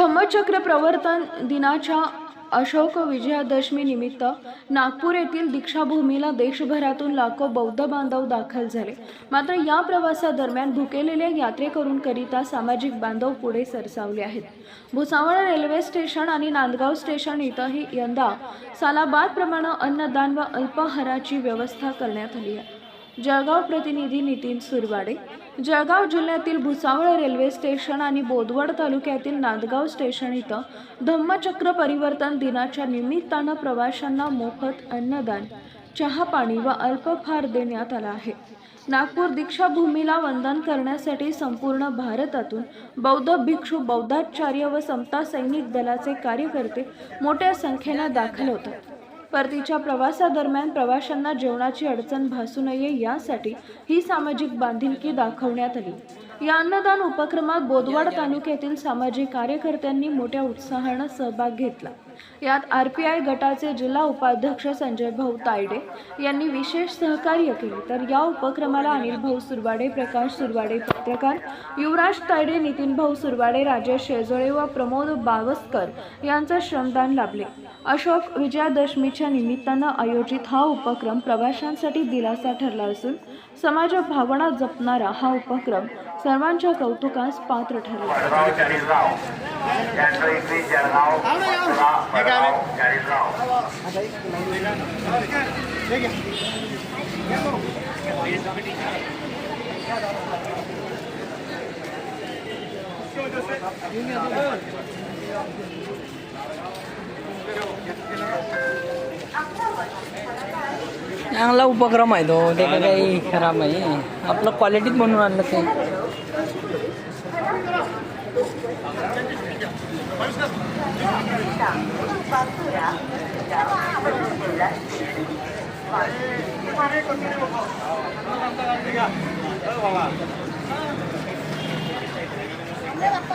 धम्मचक्र प्रवर्तन दिनाच्या अशोक विजयादशमी निमित्त नागपूर येथील दीक्षाभूमीला देशभरातून लाखो बौद्ध बांधव दाखल झाले. मात्र या प्रवासादरम्यान भुकेलेल्या यात्रेकरूंकरिता सामाजिक बांधव पुढे सरसावले आहेत. भुसावळ रेल्वे स्टेशन आणि नांदगाव स्टेशन इथंही यंदा सालाबादप्रमाणे अन्नदान व अल्पाहाराची व्यवस्था करण्यात आली आहे. जळगाव प्रतिनिधी नितीन सुरवाडे जळगाव जिल्ह्यातील भुसावळ रेल्वे स्टेशन आणि बोदवड तालुक्यातील नांदगाव स्टेशन इथं धम्मचक्र परिवर्तन दिनाच्या निमित्तानं प्रवाशांना मोफत अन्नदान चहा पाणी व अल्पफार देण्यात आला आहे. नागपूर दीक्षाभूमीला वंदन करण्यासाठी संपूर्ण भारतातून बौद्ध भिक्षू बौद्धाचार्य व समता सैनिक दलाचे कार्यकर्ते मोठ्या संख्येनं दाखल होतात. परतीच्या प्रवासादरम्यान प्रवाशांना जेवणाची अडचण भासू नये यासाठी ही सामाजिक बांधिलकी दाखवण्यात आली. या अन्नदान उपक्रमात बोदवाड तालुक्यातील सामाजिक कार्यकर्त्यांनी मोठ्या उत्साहानं सहभाग घेतला. यात आर पी आय गटाचे जिल्हा उपाध्यक्ष संजय भाऊ तायडे यांनी विशेष सहकार्य केले. तर या उपक्रमाला अनिल भाऊ सुरवाडे प्रकाश सुरवाडे पत्रकार युवराज तायडे नितीन भाऊ सुरवाडे राजेश शेजोळे व प्रमोद बावस्कर यांचं श्रमदान लाभले. अशोक विजयादशमीच्या निमित्तानं आयोजित हा उपक्रम प्रवाशांसाठी दिलासा ठरला असून समाज भावना जपणारा हा उपक्रम सर्वांच्या कौतुकास पात्र चांगला उपक्रम आहे तो. ते काय काही खराब नाही. आपलं क्वालिटीत म्हणून आणलं ते. Terima kasih.